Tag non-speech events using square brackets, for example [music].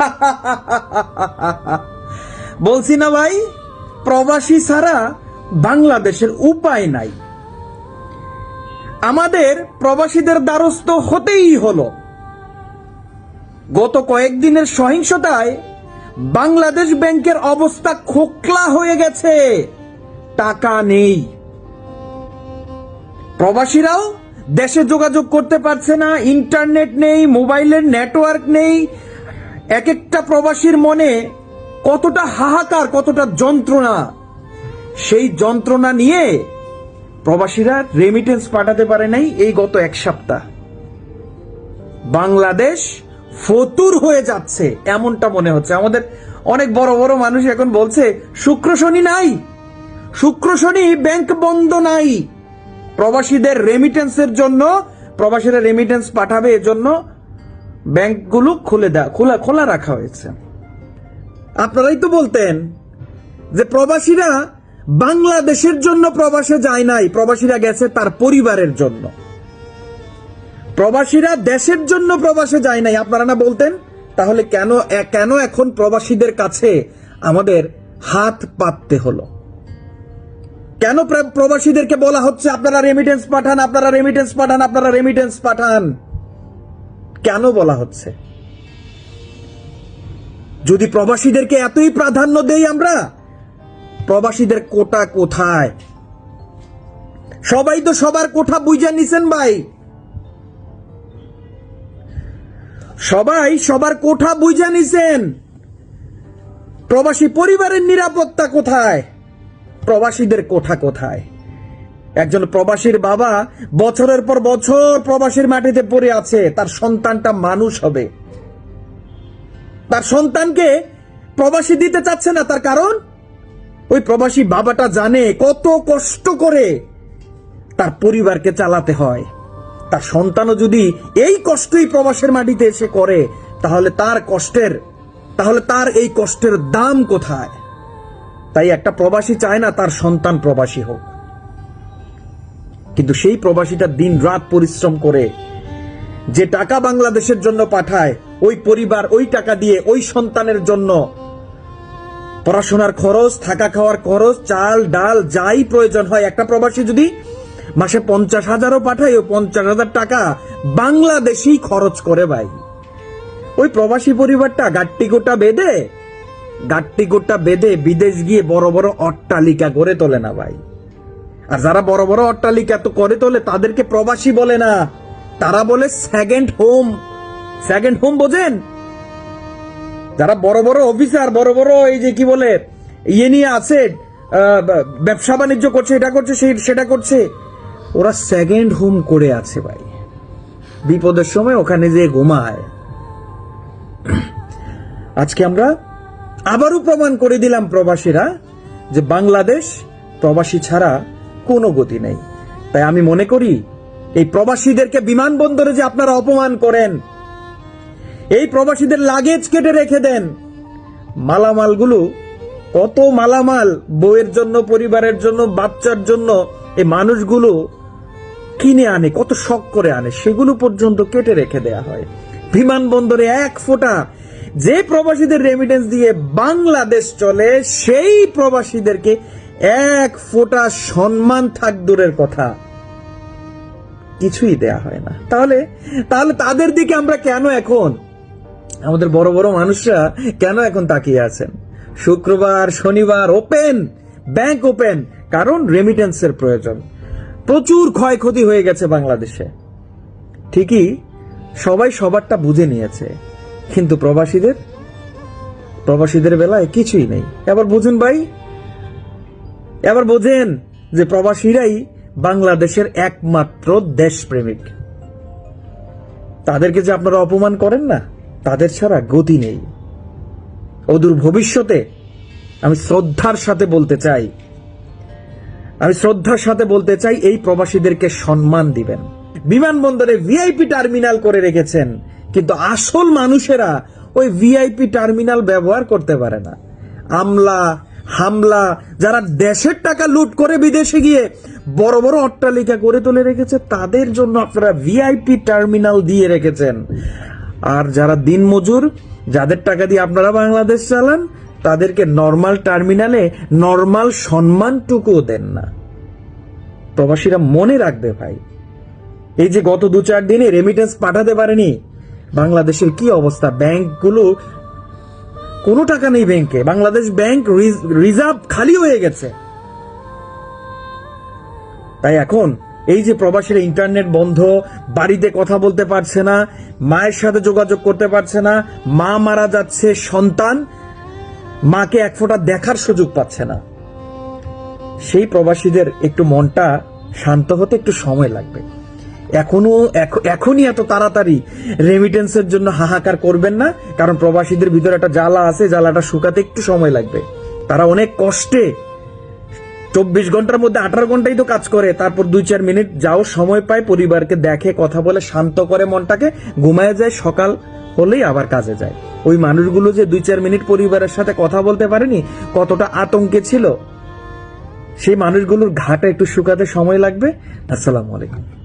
[laughs] বলছি না ভাই, প্রবাসী ছাড়া বাংলাদেশের উপায় নাই। আমাদের প্রবাসীদের দ্বারস্থ হতেই হলো। গত কয়েকদিনের সহিংসতায় বাংলাদেশ ব্যাংকের অবস্থা খোকলা হয়ে গেছে। টাকা নেই। প্রবাসীরাও দেশে যোগাযোগ করতে পারছে না, ইন্টারনেট নেই, মোবাইলের নেটওয়ার্ক নেই এক একটা প্রবাসীর মনে কতটা হাহাকার, কতটা যন্ত্রণা। সেই যন্ত্রণা নিয়ে প্রবাসীরা রেমিটেন্স পাঠাতে পারে নাই এই গত এক সপ্তাহ। বাংলাদেশ ফতুর হয়ে যাচ্ছে, এমনটা মনে হচ্ছে। আমাদের অনেক বড় বড় মানুষ এখন বলছে, শুক্র শনি নাই। শুক্র শনি ব্যাংক বন্ধ নাই। প্রবাসীদের রেমিটেন্সের জন্য, প্রবাসীরা রেমিটেন্স পাঠাবে এজন্য ব্যাংকগুলো খুলে দেওয়া খোলা খোলা রাখা হয়েছে। আপনারাই তো বলতেন যে প্রবাসীরা বাংলাদেশের জন্য প্রবাসে যায় নাই, প্রবাসীরা গেছে তার পরিবারের জন্য। প্রবাসীরা দেশের জন্য প্রবাসে যায় নাই, আপনারা না বলতেন? তাহলে কেন কেন এখন প্রবাসীদের কাছে আমাদের হাত পাততে হলো? কেন প্র- প্রবাসীদেরকে বলা হচ্ছে, আপনারা রেমিটেন্স পাঠান, আপনারা রেমিটেন্স পাঠান, আপনারা রেমিটেন্স পাঠান? কেন বলা হচ্ছে? যদি প্রবাসীদেরকে এতই প্রাধান্য দেই আমরা, প্রবাসীদের কোটা কোথায়? সবাই তো সবার কোঠা বুঝে নিছেন ভাই। সবাই সবার কোঠা বুঝে নিছেন। প্রবাসী পরিবারের নিরাপত্তা কোথায়? প্রবাসীদের কোঠা কোথায়? একজন প্রবাসীর বাবা বছরের পর বছর প্রবাসীর মাটিতে পড়ে আছে, তার সন্তানটা মানুষ হবে। তার সন্তানকে প্রবাসী দিতে চাচ্ছে না, তার কারণ? ওই প্রবাসী বাবাটা জানে কত কষ্ট করে তার পরিবারকে চালাতে হয়। তার সন্তানও যদি এই কষ্টই প্রবাসের মাটিতে এসে করে, তাহলে তার কষ্টের, তাহলে তার এই কষ্টের দাম কোথায়? তাই একটা প্রবাসী চায় না, তার সন্তান প্রবাসী হোক। কিন্তু সেই প্রবাসীটা দিন রাত পরিশ্রম করে যে টাকা বাংলাদেশের জন্য পাঠায়, ওই পরিবার, ওই টাকা দিয়ে ওই সন্তানের জন্য পড়াশোনার খরচ, থাকা খাওয়ার খরচ, চাল, ডাল, যাই প্রয়োজন হয়। একটা প্রবাসী যদি মাসে পঞ্চাশ হাজারও পাঠায়, ও পঞ্চাশ হাজার টাকা বাংলাদেশেই খরচ করে ভাই। ওই প্রবাসী পরিবারটা গাট্টি গোটা বেঁধে, গাট্টি গোটা বেঁধে বিদেশ গিয়ে বড় বড় অট্টালিকা গড়ে তোলে না ভাই। আর যারা বড় বড় অট্টালিকা তো করে তোলে, তাদেরকে প্রবাসী বলে না। তারা বলে সেকেন্ড হোম সেকেন্ড হোম বোঝেন? যারা বড় বড় অফিসার বড় বড় এই যে কি বলে ইয়ে নিয়ে আছে ব্যবসা বাণিজ্য করছে, এটা করছে সেই- সেটা করছে। ওরা সেকেন্ড হোম করে আছে ভাই। বিপদের সময় ওখানে যে ঘুমায়। আজকে আমরা আবারও প্রমাণ করে দিলাম প্রবাসীরা যে বাংলাদেশ প্রবাসী ছাড়া কোনো গতি নেই। তাই আমি মনে করি, এই প্রবাসীদেরকে বিমানবন্দরে যে আপনারা অপমান করেন, এই প্রবাসীদের লাগেজ কেটে রেখে দেন, মালামালগুলো কত মালামাল, বউয়ের জন্য, পরিবারের জন্য, বাচ্চার জন্য, এই মানুষগুলো কিনে আনে, কত শখ করে আনে, সেগুলো পর্যন্ত কেটে রেখে দেয়া হয়। বিমানবন্দরে এক ফোঁটা যে প্রবাসীদের রেমিটেন্স দিয়ে বাংলাদেশ চলে, সেই প্রবাসীদেরকে এক ফোঁটা সম্মান থাক দূরের কথা। কিছুই দেয়া হয় না। তাহলে তাহলে তাদের দিকে আমরা কেন এখন? আমাদের বড় বড় মানুষরা কেন এখন তাকিয়ে আছেন? শুক্রবার, শনিবার, ওপেন, ব্যাংক ওপেন, কারণ রেমিটেন্সের প্রয়োজন। প্রচুর ক্ষয়ক্ষতি হয়ে গেছে বাংলাদেশে। ঠিকই, সবাই সবারটা বুঝে নিয়েছে। কিন্তু প্রবাসীদের? প্রবাসীদের বেলায় কিছুই নেই। এবার বুঝুন ভাই এবার বোঝেন যে প্রবাসীরাই বাংলাদেশের একমাত্র দেশপ্রেমিক। তাদেরকে যে আপনারা অপমান করেন না, তাদের ছাড়া গতি নেই। অদূর ভবিষ্যতে আমি শ্রদ্ধার সাথে বলতে চাই, আমি শ্রদ্ধার সাথে বলতে চাই এই প্রবাসীদেরকে সম্মান দিবেন। বিমানবন্দরে ভিআইপি টার্মিনাল করে রেখেছেন, কিন্তু আসল মানুষেরা ওই ভিআইপি টার্মিনাল ব্যবহার করতে পারে না। আমলা হামলা, যারা দেশের টাকা লুট করে বিদেশে গিয়ে বড় বড় অট্টালিকা করে তুলে রেখেছে, তাদের জন্য আপনারা ভিআইপি টার্মিনাল দিয়ে রেখেছেন। আর যারা দিনমজুর, যাদের টাকা দিয়ে আপনারা বাংলাদেশ চালান, তাদেরকে নর্মাল টার্মিনালে নর্মাল সম্মানটুকুও দেন না। প্রবাসীরা মনে রাখবে ভাই, এই যে গত দু চার দিনে রেমিটেন্স পাঠাতে পারেনি, বাংলাদেশের কি অবস্থা? ব্যাংকগুলো কোনো টাকা নেই ব্যাংকে। বাংলাদেশ ব্যাংক রিজার্ভ খালি হয়ে গেছে। তাই এখন এই যে প্রবাসীরা ইন্টারনেট বন্ধ, বাড়িতে কথা বলতে পারছে না, মায়ের সাথে যোগাযোগ করতে পারছে না, মা মারা যাচ্ছে, সন্তান মাকে এক ফোঁটা দেখার সুযোগ পাচ্ছে না। সেই প্রবাসীদের একটু মনটা শান্ত হতে একটু সময় লাগবে। এখনও এখনই এত তাড়াতাড়ি রেমিটেন্সের জন্য হাহাকার করবেন না, কারণ প্রবাসীদের ভিতরে একটা জ্বালা আছে, জ্বালাটা শুকাতে একটু সময় লাগবে। তারা অনেক কষ্টে চব্বিশ ঘণ্টার মধ্যে আঠারো ঘন্টাই তো কাজ করে, তারপর দুই চার মিনিট যাও সময় পায়, পরিবারকে দেখে, কথা বলে, শান্ত করে মনটাকে, ঘুমায় যায়, সকাল হলেই আবার কাজে যায়। ওই মানুষগুলো যে দুই চার মিনিট পরিবারের সাথে কথা বলতে পারেনি, কতটা আতঙ্কে ছিল, সেই মানুষগুলোর ঘাটা একটু শুকাতে সময় লাগবে। আসসালামু আলাইকুম।